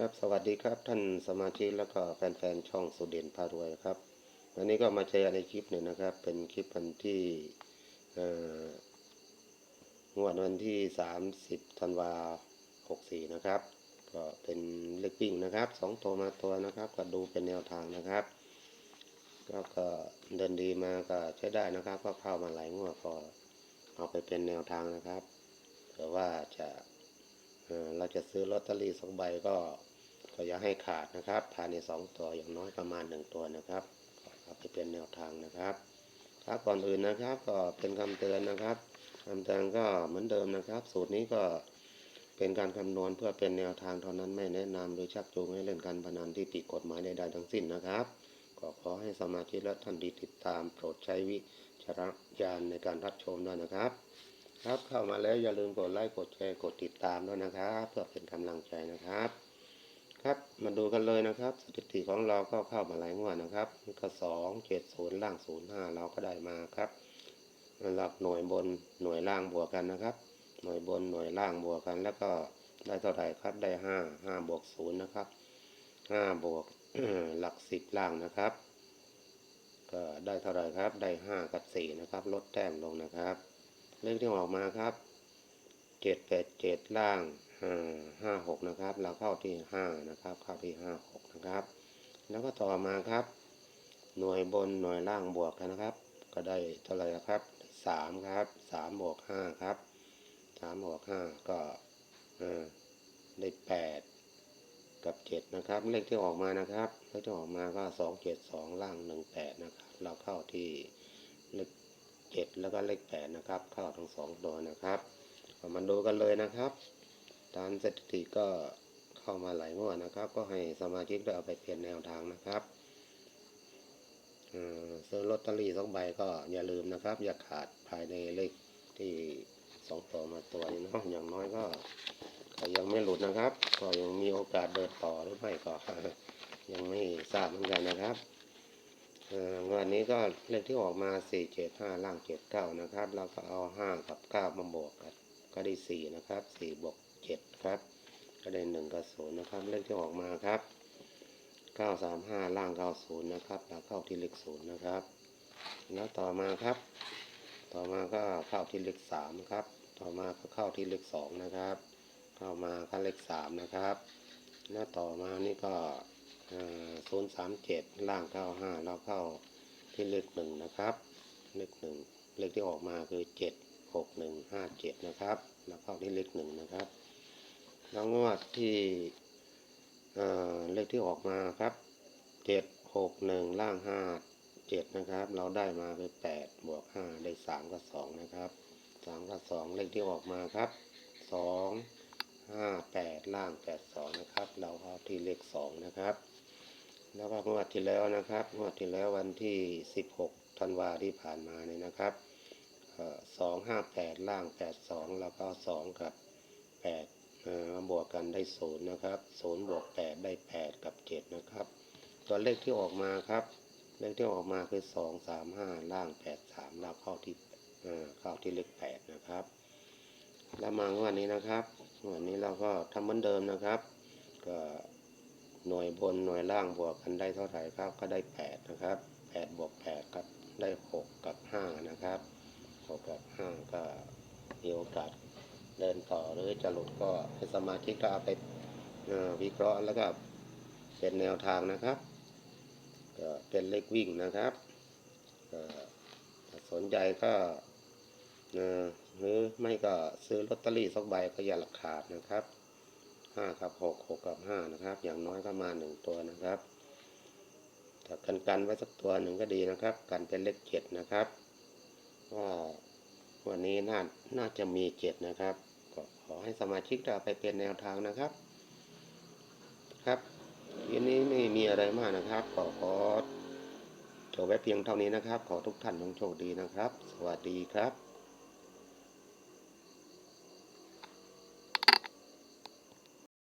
ครับสวัสดีครับท่านสมาชิกแล้วก็แฟนๆช่องสุเด่นพารวยครับวันนี้ก็มาเจอในคลิปหนึ่งนะครับ เป็นคลิปวันที่งวดวันที่ 30ธันวา64 นะครับ ก็เป็นเลขวิ่งนะครับสองตัวมาตัวนะครับ ก็ดูเป็นแนวทางนะครับก็ก็เดินดีมาก็ใช้ได้นะครับ ก็เข้ามาหลายงวดก็เอาไปเป็นแนวทางนะครับเผื่อว่าจะ เราจะซื้อลอตเตอรี่สองใบก็ก็อย่าให้ขาดนะครับ ภายในสองตัวอย่างน้อยประมาณหนึ่งตัวนะครับเอาไปเป็นแนวทางนะครับ ครับก่อนอื่นนะครับก็เป็นคำเตือนนะครับคำเตือนก็เหมือนเดิมนะครับ สูตรนี้ก็เป็นการคำนวณเพื่อเป็นแนวทางเท่านั้นไม่แนะนำหรือชักจูงให้เล่นการพนันที่ผิดกฎหมายใดๆทั้งสิ้นนะครับก็ขอให้สมาชิกและท่านที่ติดตามโปรดใช้วิจารณญาณในการรับชมด้วยนะครับ ครับเข้ามาแล้วอย่าลืมกดไลค์กดแชร์กดติดตามด้วยนะครับเพื่อเป็นกำลังใจนะครับ ครับมาดูกันเลยนะครับสถิติของเราก็เข้ามาหลายงวดนะครับก็สองเจ็ดศูนย์ล่างศูนย์ห้าเราก็ได้มาครับหลักหน่วยบนหน่วยล่างบวกกันนะครับ หน่วยบนหน่วยล่างบวกกัน แล้วก็ได้เท่าไหร่ครับได้ห้าห้าบวกศูนย์นะครับห้าบวกหลักสิบล่างนะครับ ก็ได้เท่าไหร่ครับได้ห้ากับสี่นะครับ ลดแต้มลงนะครับ เลขที่ออกมาครับเจ็ดแปดเจ็ดล่างห้าห้าหกนะครับ เราเข้าที่ห้านะครับ เข้าที่ห้าหกนะครับ แล้วก็ต่อมาครับ หน่วยบนหน่วยล่างบวกกันนะครับ ก็ได้เท่าไหร่ครับสามครับสามบวกห้าครับสามบวกห้าก็ได้แปดกับเจ็ดนะครับ เลขที่ออกมานะครับเลขที่ออกมาก็สองเจ็ดสองล่างหนึ่งแปดนะครับ เราเข้าที่เลข เจ็ดแล้วก็เลขแปดนะครับ เข้าทั้งสองตัวนะครับมาดูกันเลยนะครับ ตามสถิติก็เข้ามาหลายงวดนะครับ ก็ให้สมาชิกได้เอาไปเปลี่ยนแนวทางนะครับเซื้อลอตเตอรี่สองใบก็อย่าลืมนะครับ อย่าขาดภายในเลขที่สองตัวมาตัวนี้เนาะอย่างน้อยก็ก็ยังไม่หลุดนะครับ ก็ยังมีโอกาสเดินต่อหรือไม่ก็ยังไม่ทราบเหมือนกันนะครับ วันนี้ก็เลขที่ออกมา4 7 5ล่าง7 9นะครับ เราก็เอา5กับ9มาบวกกันก็ได้4นะครับ4บวก7ครับ ก็ได้1กับ0นนะครับ เลขที่ออกมาครับ9 3 5ล่าง90นนะครับเราเข้าที่เลข0นนะครับ แล้วต่อมาครับ ต่อมาก็เข้าที่เลข3ครับ ต่อมาก็เข้าที่เลข2นะครับ เข้ามาก็เลข3นะครับ แล้วต่อมานี่ก็ ศูนย์สามเจ็ดล่างเก้าห้าเราเข้าที่เลขหนึ่งนะครับ เลขหนึ่งเลขที่ออกมาคือเจ็ดหกหนึ่งห้าเจ็ดนะครับเราเข้าที่เลขหนึ่งนะครับแล้วงวดที่เอ่เลขที่ออกมาครับเจ็ดหกหนึ่งล่างห้าเจ็ดนะครับ เราได้มาคือแปดบวกห้าได้สามกับสองนะครับสามกับสองเลขที่ออกมาครับสอง ห้าแปดล่างแปดสองนะครับ เราเข้าที่เลขสองนะครับ แล้วก็งวดที่แล้วนะครับงวดที่แล้ววันที่16ธันวาที่ผ่านมาเนี่ยนะครับสองห้าแปดล่างแปดสองแล้วก็สองกับแปดมาบวกกันได้ศูนย์นะครับศูนย์บวกแปดได้แปดกับเจ็ดนะครับตัวเลขที่ออกมาครับเลขที่ออกมาคือสองสามห้าล่างแปดสามเราเข้าที่เอ่อเข้าที่เลขแปดนะครับ แล้วมางวดนี้นะครับงวดนี้เราก็ทำเหมือนเดิมนะครับ ก็หน่วยบนหน่วยล่างบวกกันได้เท่าไหร่ครับ ก็ได้แปดนะครับแปดบวกแปดครับได้หกกับห้านะครับหกกับห้าก็มีโอกาสเดินต่อหรือจะหลุดก็ให้สมาชิกก็เอาไปวิเคราะห์แล้วก็เป็นแนวทางนะครับ ก็เป็นเลขวิ่งนะครับสนใจก็ เอ่อหรือไม่ก็ซื้อลอตเตอรี่สักใบก็อย่าหลักขาดนะครับห้ากับหกหกกับห้านะครับ อย่างน้อยก็มาหนึ่งตัวนะครับถ้ากันกันไว้สักตัวหนึ่งก็ดีนะครับ กันเป็นเลขเจ็ดนะครับวันนี้น่าน่าจะมีเจ็ดนะครับ ก็ขอให้สมาชิกเราไปเป็นแนวทางนะครับ ครับทีนี้ไม่มีอะไรมากนะครับ ขอขอจบไว้เพียงเท่านี้นะครับ ขอทุกท่านจงโชคดีนะครับ สวัสดีครับ